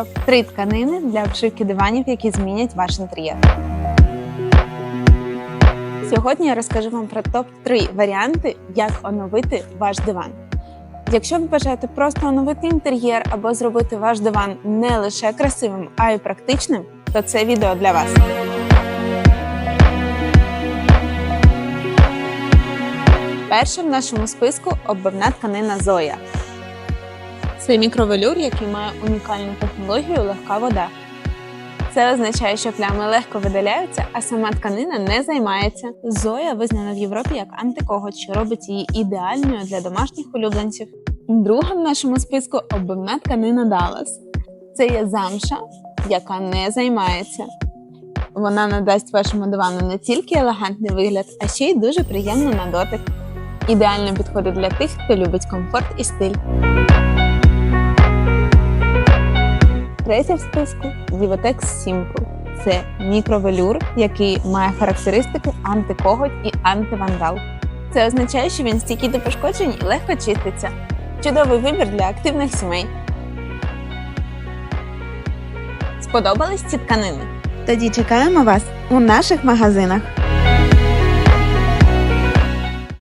топ-3 тканини для обшивки диванів, які змінять ваш інтер'єр. Сьогодні я розкажу вам про топ-3 варіанти, як оновити ваш диван. Якщо ви бажаєте просто оновити інтер'єр або зробити ваш диван не лише красивим, а й практичним, то це відео для вас. Перша в нашому списку оббивна тканина Зоя. Це мікровелюр, який має унікальну технологію легка вода. Це означає, що плями легко видаляються, а сама тканина не займається. Зоя визнана в Європі як антикоготь, що робить її ідеальною для домашніх улюбленців. Друга в нашому списку оббивна тканина Dallas. Це є замша, яка не займається. Вона надасть вашому дивану не тільки елегантний вигляд, а ще й дуже приємно на дотик. Ідеально підходить для тих, хто любить комфорт і стиль. Третя в списку Divotex Simple. Це мікровелюр, який має характеристики антикоготь і антивандал. Це означає, що він стійкий до пошкоджень і легко чиститься. Чудовий вибір для активних сімей. Сподобались ці тканини? Тоді чекаємо вас у наших магазинах.